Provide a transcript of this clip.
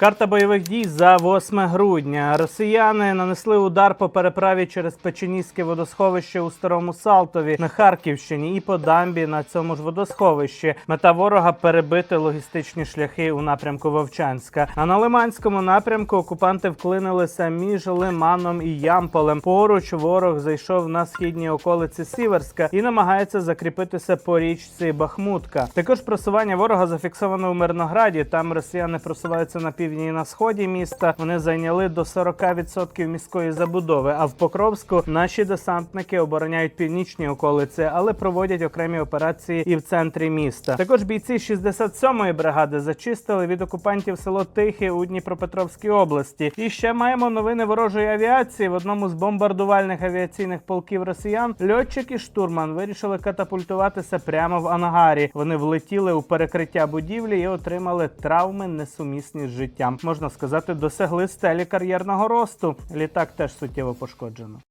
Карта бойових дій за 8 грудня. Росіяни нанесли удар по переправі через Печеніське водосховище у Старому Салтові на Харківщині і по дамбі на цьому ж водосховищі. Мета ворога перебити логістичні шляхи у напрямку Вовчанська. А на Лиманському напрямку окупанти вклинилися між Лиманом і Ямполем. Поруч ворог зайшов на східні околиці Сіверська і намагається закріпитися по річці Бахмутка. Також просування ворога зафіксовано у Мирнограді. Там росіяни просуваються на півдні і на сході міста. Вони зайняли до 40% міської забудови. А в Покровську наші десантники обороняють північні околиці, але проводять окремі операції і в центрі міста. Також бійці 67-ї бригади зачистили від окупантів село Тихе у Дніпропетровській області. І ще маємо новини ворожої авіації. В одному з бомбардувальних авіаційних полків росіян льотчик і штурман вирішили катапультуватися прямо в ангарі. Вони влетіли у перекриття будівлі і отримали травми несумісні з життям. Можна сказати, досягли стелі кар'єрного росту. Літак теж суттєво пошкоджено.